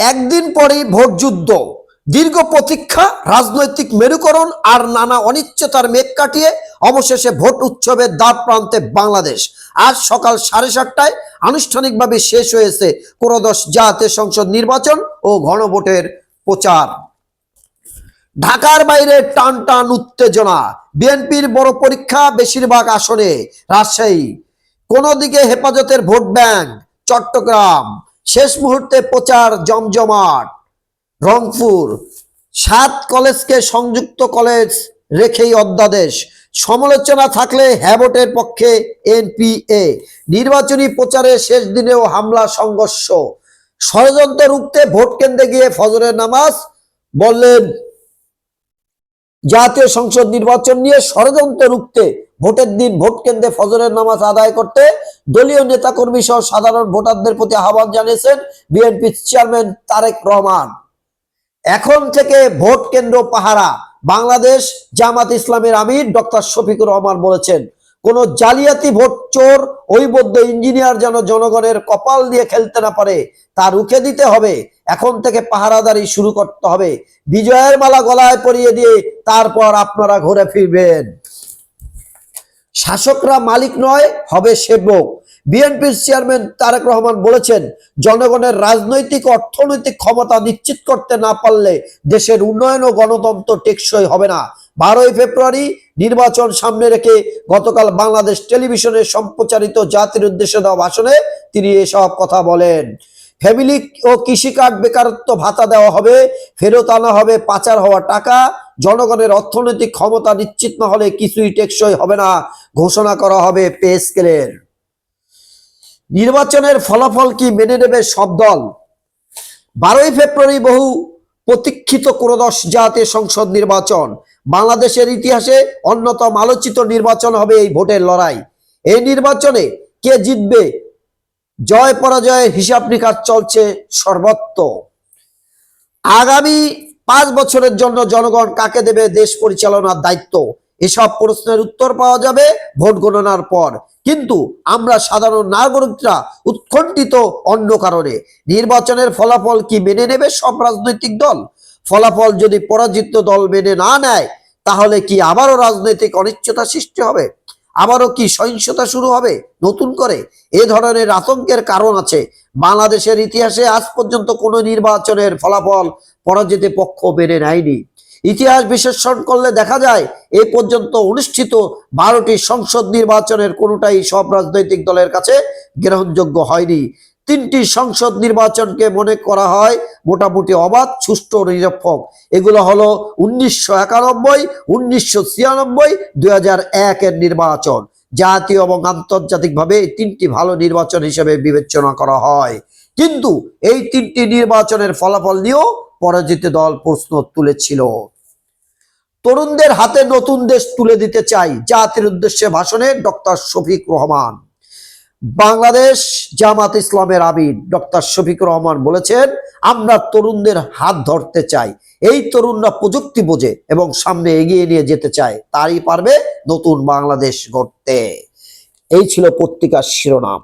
একদিন পরেই ভোট যুদ্ধ। দীর্ঘ প্রতীক্ষা, রাজনৈতিক মেরুকরণ আর নানা অনিশ্চয়তার মেঘ কাটিয়ে অবশেষে ভোট উৎসবের দ্বার প্রান্তে বাংলাদেশ। আজ সকাল সাড়ে সাতটায় আনুষ্ঠানিকভাবে শেষ হয়েছে ক্রোদশ জাতীয় সংসদ নির্বাচন ও গণভোটের প্রচার। ঢাকার বাইরে টান টান উত্তেজনা। বিএনপির বড় পরীক্ষা বেশিরভাগ আসনে। রাজশাহী। কোন দিকে হেফাজতের ভোট ব্যাংক। চট্টগ্রাম। শেষ মুহূর্তে প্রচার জমজমাট। রংপুর, সাত কলেজকে সংযুক্ত কলেজ রেখেই অধ্যাদেশ। সমালোচনা থাকলে হ্যাভোটের পক্ষে এনপিএ। নির্বাচনী প্রচারে শেষ দিনেও হামলা, সংঘর্ষ। ষড়যন্ত্র রুখতে ভোট কেন্দ্রে গিয়ে ফজরের নামাজ, বললেন জাতীয় সংসদ নির্বাচন নিয়ে ষড়যন্ত্র রুখতে ভোটের দিন ভোট কেন্দ্রে ফজরের নামাজ আদায় করতে দলীয় নেতাকর্মী সহ সাধারণ ভোটারদের প্রতি আহ্বান জানিয়েছেন বিএনপি চেয়ারম্যান তারেক রহমান। এখন থেকে ভোট কেন্দ্র পাহারা, বাংলাদেশ জামাত ইসলামের আমির ডক্টর শফিকুর রহমান বলেছেন, কোন জালিয়াতি ভোট চোর, ঐবদ্ধ ইঞ্জিনিয়ার যেন জনগণের কপাল দিয়ে খেলতে না পারে, তা রুখে দিতে হবে। এখন থেকে পাহারাদারি শুরু করতে হবে। বিজয়ের মালা গলায় পরিয়ে দিয়ে তারপর আপনারা ঘুরে ফিরবেন। শাসকরা মালিক নয়, হবে সেবক। বিএনপির চেয়ারম্যান তারেক রহমান বলেছেন, জনগণের রাজনৈতিক, অর্থনৈতিক ক্ষমতা নিশ্চিত করতে না পারলে দেশের উন্নয়ন ও গণতন্ত্র টেকসই হবে না। বারোই ফেব্রুয়ারি নির্বাচন সামনে রেখে গতকাল বাংলাদেশ টেলিভিশনে সম্প্রচারিত জাতির উদ্দেশ্যে দেওয়া ভাষণে তিনি এসব কথা বলেন। ফ্যামিলি ও কৃষিকার্ড বেকারত্ব ভাতা দেওয়া হবে, ফেরত আনা হবে, পাচার হওয়া টাকা জনগণের অর্থনৈতিক ক্ষমতা নিশ্চিত না হলে কিছুই টেকসই হবে না, ঘোষণা করা হবে পে স্কেলের। নির্বাচনের ফলাফল কি মেনে নেবে সব দল? বারোই ফেব্রুয়ারি বহু প্রতীক্ষিত ক্রোদশ জাতীয় সংসদ নির্বাচন। বাংলাদেশের ইতিহাসে অন্যতম আলোচিত নির্বাচন হবে এই ভোটের লড়াই। এই নির্বাচনে কে জিতবে? জয় পরাজয়ের হিসাব নিকাশ চলছে সর্বত্র। আগামী পাঁচ বছরের জন্য জনগণ কাকে দেবে দেশ পরিচালনার দায়িত্ব? এসব প্রশ্নের উত্তর পাওয়া যাবে ভোট গণনার পর। কিন্তু আমরা সাধারণ নাগরিকরা উৎকণ্ঠিত অন্য কারণে। নির্বাচনের ফলাফল কি মেনে নেবে সব রাজনৈতিক দল? ফলাফল যদি পরাজিত দল মেনে না নেয়, তাহলে কি আবারও রাজনৈতিক অনিশ্চয়তা সৃষ্টি হবে? আবারও কি সহিংসতা শুরু হবে? নতুন করে? এ ধরনের আতঙ্কের কারণ আছে। বাংলাদেশের ইতিহাসে আজ পর্যন্ত কোনো নির্বাচনের ফলাফল পরাজিত পক্ষ মেনে নেয়নি। ইতিহাস বিশ্লেষণ করলে দেখা যায়, এ পর্যন্ত অনুষ্ঠিত বারোটি সংসদ নির্বাচনের কোনোটাই সব রাজনৈতিক দলের কাছে গ্রহণযোগ্য হয়নি। তিনটি সংসদ নির্বাচনকে মনে করা হয় মোটামুটি অবাধ, সুষ্ঠু নিরপেক্ষ। এগুলো হলো উনিশশো একানব্বই, উনিশশো ছিয়ানব্বই, দুই এর নির্বাচন। জাতীয় এবং আন্তর্জাতিকভাবে এই তিনটি ভালো নির্বাচন হিসেবে বিবেচনা করা হয়। কিন্তু এই তিনটি নির্বাচনের ফলাফল নিয়েও পরাজিত দল প্রশ্ন তুলেছিল। তরুণদের হাতে নতুন দেশ তুলে দিতে চাই। জাতির উদ্দেশ্যে ভাষণে ডক্টর শফিক রহমান। বাংলাদেশ জামাত ইসলামের আবির ডক্টর শফিকুর রহমান বলেছেন, আমরা তরুণদের হাত ধরতে চাই। এই তরুণরা প্রযুক্তি বোঝে এবং সামনে এগিয়ে নিয়ে যেতে চায়। তারই পারবে নতুন বাংলাদেশ গড়তে। এই ছিল পত্রিকার শিরোনাম।